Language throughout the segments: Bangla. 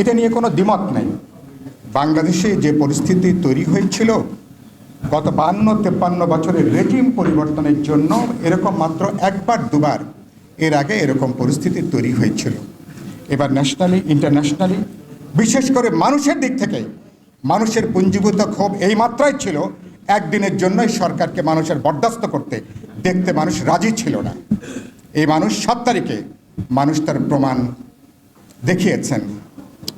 এটা নিয়ে কোনো দ্বিমত নেই। বাংলাদেশে যে পরিস্থিতি তৈরি হয়েছিল, গত বান্ন তেপ্পান্ন বছরের রেজিম পরিবর্তনের জন্য এরকম মাত্র একবার, দুবার এর আগে এরকম পরিস্থিতি তৈরি হয়েছিল। এবার ন্যাশনালি ইন্টারন্যাশনালি বিশেষ করে মানুষের দিক থেকে, মানুষের পুঞ্জীভূত ক্ষোভ এই মাত্রায় ছিল। একদিনের জন্যই সরকারকে মানুষের বরদাস্ত করতে, দেখতে মানুষ রাজি ছিল না। এই মানুষ সাত তারিখে মানুষ তার প্রমাণ দেখিয়েছেন।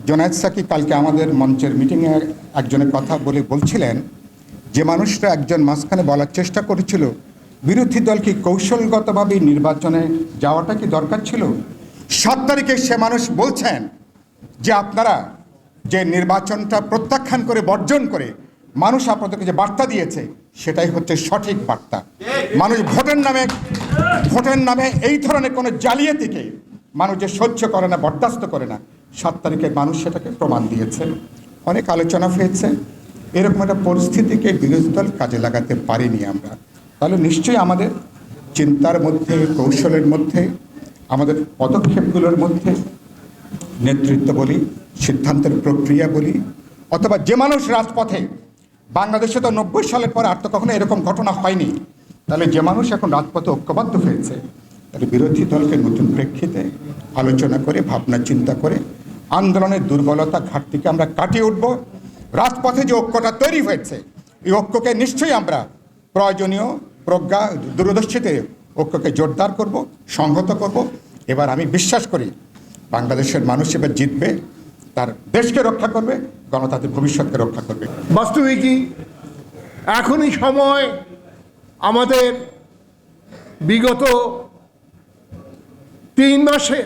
জোনায়দ সাকি কালকে আমাদের মঞ্চের মিটিংয়ে একজনের কথা বলে বলছিলেন, যে মানুষরা একজন মাঝখানে বলার চেষ্টা করেছিল, বিরোধী দল কি কৌশলগতভাবে নির্বাচনে যাওয়াটা কি দরকার ছিল? সাত তারিখে সে মানুষ বলছেন যে আপনারা যে নির্বাচনটা প্রত্যাখ্যান করে বর্জন করে মানুষ আপনাদেরকে যে বার্তা দিয়েছে, সেটাই হচ্ছে সঠিক বার্তা। মানুষ ভোটের নামে ভোটের নামে এই ধরনের কোনো জালিয়াতিকে মানুষ যে সহ্য করে না, বরদাস্ত করে না। সাত তারিখে মানুষ সেটাকে প্রমাণ দিয়েছে। অনেক আলোচনা হয়েছে। এরকম একটা পরিস্থিতিকে বিরোধী দল কাজে লাগাতে পারিনি আমরা। তাহলে নিশ্চয়ই আমাদের চিন্তার মধ্যে, কৌশলের মধ্যে, আমাদের পদক্ষেপগুলোর মধ্যে নেতৃত্ব বলি, সিদ্ধান্তের প্রক্রিয়া বলি, অথবা যে মানুষ রাজপথে, বাংলাদেশে তো নব্বই সালের পর আর তো কখনো এরকম ঘটনা হয়নি। তাহলে যে মানুষ এখন রাজপথে ঐক্যবদ্ধ হয়েছে, তাহলে বিরোধী দলকে নতুন প্রেক্ষিতে আলোচনা করে, ভাবনা চিন্তা করে, আন্দোলনের দুর্বলতা ঘাটতিকে আমরা কাটিয়ে উঠব। রাজপথে যে ঐক্যটা তৈরি হয়েছে, এই ঐক্যকে নিশ্চয়ই আমরা প্রয়োজনীয় প্রজ্ঞা, দূরদর্শীতে ঐক্যকে জোরদার করব, সংহত করব। এবার আমি বিশ্বাস করি, বাংলাদেশের মানুষ এবার জিতবে, তার দেশকে রক্ষা করবে, গণতান্ত্রিক ভবিষ্যৎকে রক্ষা করবে। বাস্তবিকই এখনই সময় আমাদের বিগত তিন মাসে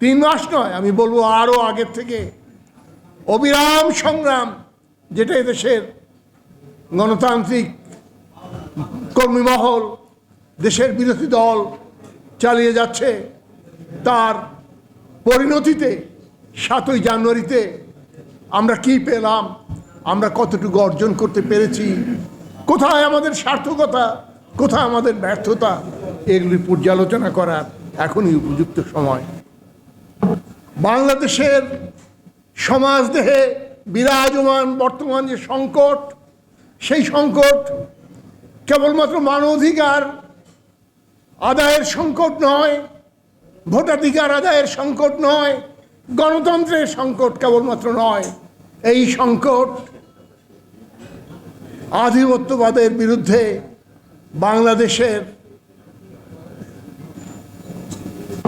তিন মাস নয়, আমি বলব আরও আগের থেকে। অবিরাম সংগ্রাম, যেটা দেশের গণতান্ত্রিক কর্মীমহল দেশের বিরোধী দল চালিয়ে যাচ্ছে, তার পরিণতিতে সাতই জানুয়ারিতে আমরা কি পেলাম, আমরা কতটুকু অর্জন করতে পেরেছি, কোথায় আমাদের সার্থকতা, কোথায় আমাদের ব্যর্থতা, এগুলি পর্যালোচনা করার এখনই উপযুক্ত সময়। বাংলাদেশের সমাজ দেহে বিরাজমান বর্তমান যে সংকট, সেই সংকট কেবলমাত্র মানবাধিকার আদায়ের সংকট নয়, ভোটাধিকার আদায়ের সংকট নয়, গণতন্ত্রের সংকট কেবলমাত্র নয়, এই সংকট আধিপত্যবাদের বিরুদ্ধে বাংলাদেশের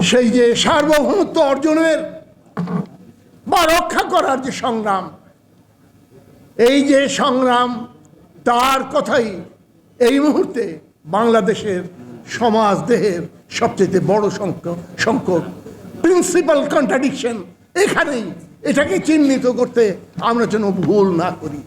সেই যে সার্বভৌমত্ব অর্জনের রক্ষা করার যে সংগ্রাম, এই যে সংগ্রাম, তার কথাই এই মুহূর্তে বাংলাদেশের সমাজ দেহের সবচেয়ে বড় সংখ্যক সংকট প্রিন্সিপাল কন্ট্রাডিকশন এখানেই এটাকে চিহ্নিত করতে আমরা যেন ভুল না করি।